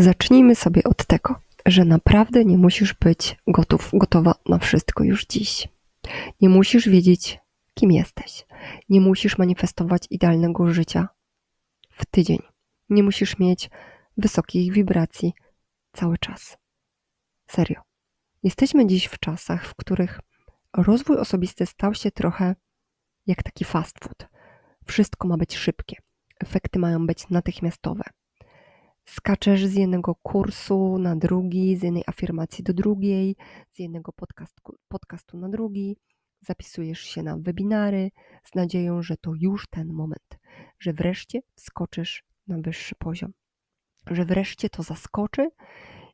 Zacznijmy sobie od tego, że naprawdę nie musisz być gotów, gotowa na wszystko już dziś. Nie musisz wiedzieć, kim jesteś. Nie musisz manifestować idealnego życia w tydzień. Nie musisz mieć wysokich wibracji cały czas. Serio. Jesteśmy dziś w czasach, w których rozwój osobisty stał się trochę jak taki fast food. Wszystko ma być szybkie. Efekty mają być natychmiastowe. Skaczesz z jednego kursu na drugi, z jednej afirmacji do drugiej, z jednego podcastu, podcastu na drugi, zapisujesz się na webinary z nadzieją, że to już ten moment, że wreszcie skoczysz na wyższy poziom, że wreszcie to zaskoczy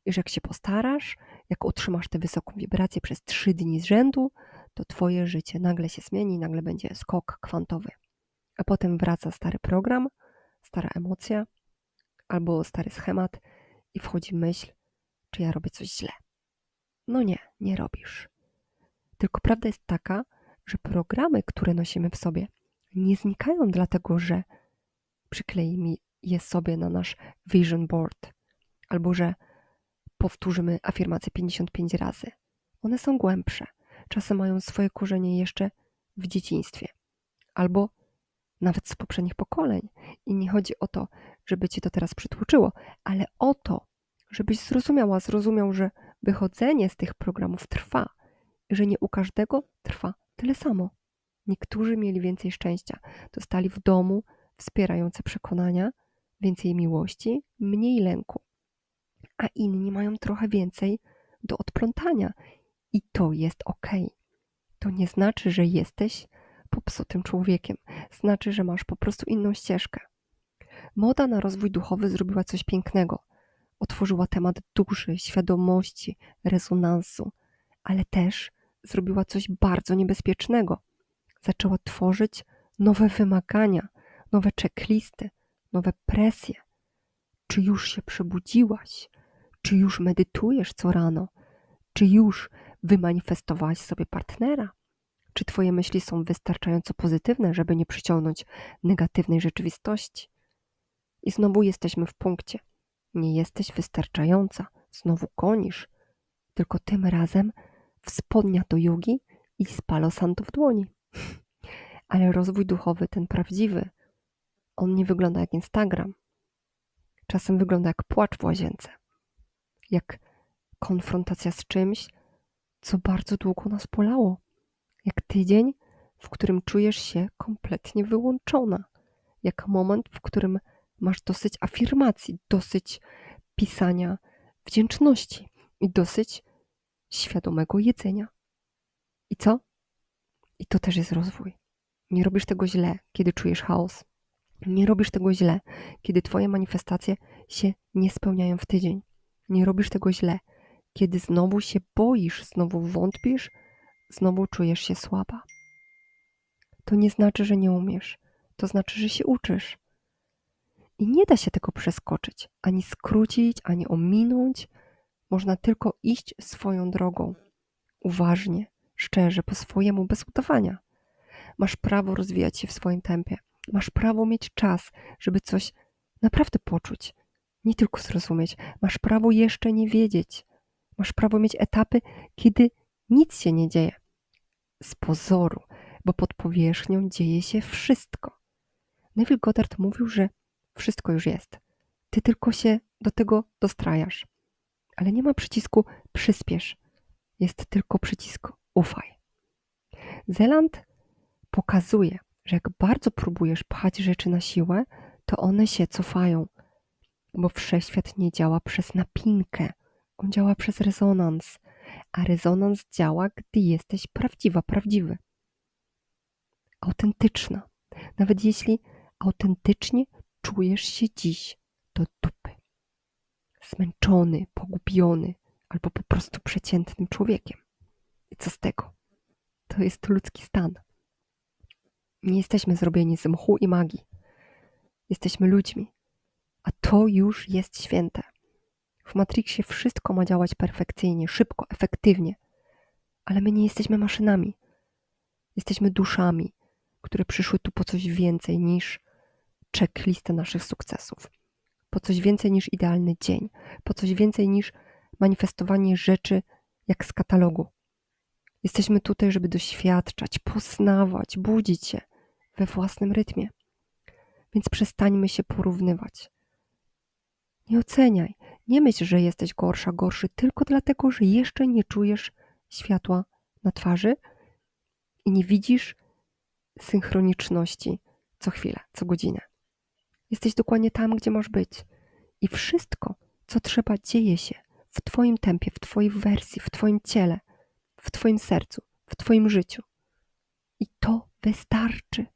i że jak się postarasz, jak utrzymasz tę wysoką wibrację przez trzy dni z rzędu, to twoje życie nagle się zmieni, nagle będzie skok kwantowy. A potem wraca stary program, stara emocja, albo stary schemat i wchodzi myśl, czy ja robię coś źle. No nie, nie robisz. Tylko prawda jest taka, że programy, które nosimy w sobie, nie znikają dlatego, że przykleimy je sobie na nasz vision board, albo że powtórzymy afirmację 55 razy. One są głębsze. Czasem mają swoje korzenie jeszcze w dzieciństwie, albo nawet z poprzednich pokoleń. I nie chodzi o to, żeby ci to teraz przytłoczyło, ale o to, żebyś zrozumiała, zrozumiał, że wychodzenie z tych programów trwa że nie u każdego trwa tyle samo. Niektórzy mieli więcej szczęścia, dostali w domu wspierające przekonania, więcej miłości, mniej lęku, a inni mają trochę więcej do odplątania i to jest ok. To nie znaczy, że jesteś popsutym człowiekiem. Znaczy, że masz po prostu inną ścieżkę. Moda na rozwój duchowy zrobiła coś pięknego. Otworzyła temat duszy, świadomości, rezonansu, ale też zrobiła coś bardzo niebezpiecznego. Zaczęła tworzyć nowe wymagania, nowe checklisty, nowe presje. Czy już się przebudziłaś? Czy już medytujesz co rano? Czy już wymanifestowałaś sobie partnera? Czy Twoje myśli są wystarczająco pozytywne, żeby nie przyciągnąć negatywnej rzeczywistości? I znowu jesteśmy w punkcie. Nie jesteś wystarczająca, znowu konisz, tylko tym razem w spodnia do jogi i z palosantu w dłoni. Ale rozwój duchowy, ten prawdziwy, on nie wygląda jak Instagram. Czasem wygląda jak płacz w łazience, jak konfrontacja z czymś, co bardzo długo nas bolało jak tydzień, w którym czujesz się kompletnie wyłączona, jak moment, w którym masz dosyć afirmacji, dosyć pisania wdzięczności i dosyć świadomego jedzenia. I co? I to też jest rozwój. Nie robisz tego źle, kiedy czujesz chaos. Nie robisz tego źle, kiedy Twoje manifestacje się nie spełniają w tydzień. Nie robisz tego źle, kiedy znowu się boisz, znowu wątpisz, znowu czujesz się słaba. To nie znaczy, że nie umiesz, to znaczy, że się uczysz. I nie da się tego przeskoczyć, ani skrócić, ani ominąć. Można tylko iść swoją drogą, uważnie, szczerze, po swojemu, bez udawania. Masz prawo rozwijać się w swoim tempie. Masz prawo mieć czas, żeby coś naprawdę poczuć, nie tylko zrozumieć. Masz prawo jeszcze nie wiedzieć. Masz prawo mieć etapy, kiedy nic się nie dzieje z pozoru, bo pod powierzchnią dzieje się wszystko. Neville Goddard mówił, że wszystko już jest. Ty tylko się do tego dostrajasz. Ale nie ma przycisku przyspiesz. Jest tylko przycisk ufaj. Zeland pokazuje, że jak bardzo próbujesz pchać rzeczy na siłę, to one się cofają, bo wszechświat nie działa przez napinkę, on działa przez rezonans a rezonans działa, gdy jesteś prawdziwa, prawdziwy. Autentyczna. Nawet jeśli autentycznie czujesz się dziś do dupy. Zmęczony, pogubiony albo po prostu przeciętnym człowiekiem. I co z tego? To jest ludzki stan. Nie jesteśmy zrobieni z mchu i magii. Jesteśmy ludźmi, a to już jest święte. W Matrixie wszystko ma działać perfekcyjnie, szybko, efektywnie, ale my nie jesteśmy maszynami. Jesteśmy duszami, które przyszły tu po coś więcej niż checklistę naszych sukcesów. po coś więcej niż idealny dzień, po coś więcej niż manifestowanie rzeczy jak z katalogu. Jesteśmy tutaj, żeby doświadczać, poznawać, budzić się we własnym rytmie. Więc przestańmy się porównywać. Nie oceniaj. Nie myśl, że jesteś gorsza, gorszy tylko dlatego, że jeszcze nie czujesz światła na twarzy i nie widzisz synchroniczności co chwilę, co godzinę. Jesteś dokładnie tam, gdzie masz być. I wszystko, co trzeba, dzieje się w Twoim tempie, w Twojej wersji, w Twoim ciele, w Twoim sercu, w Twoim życiu. I to wystarczy.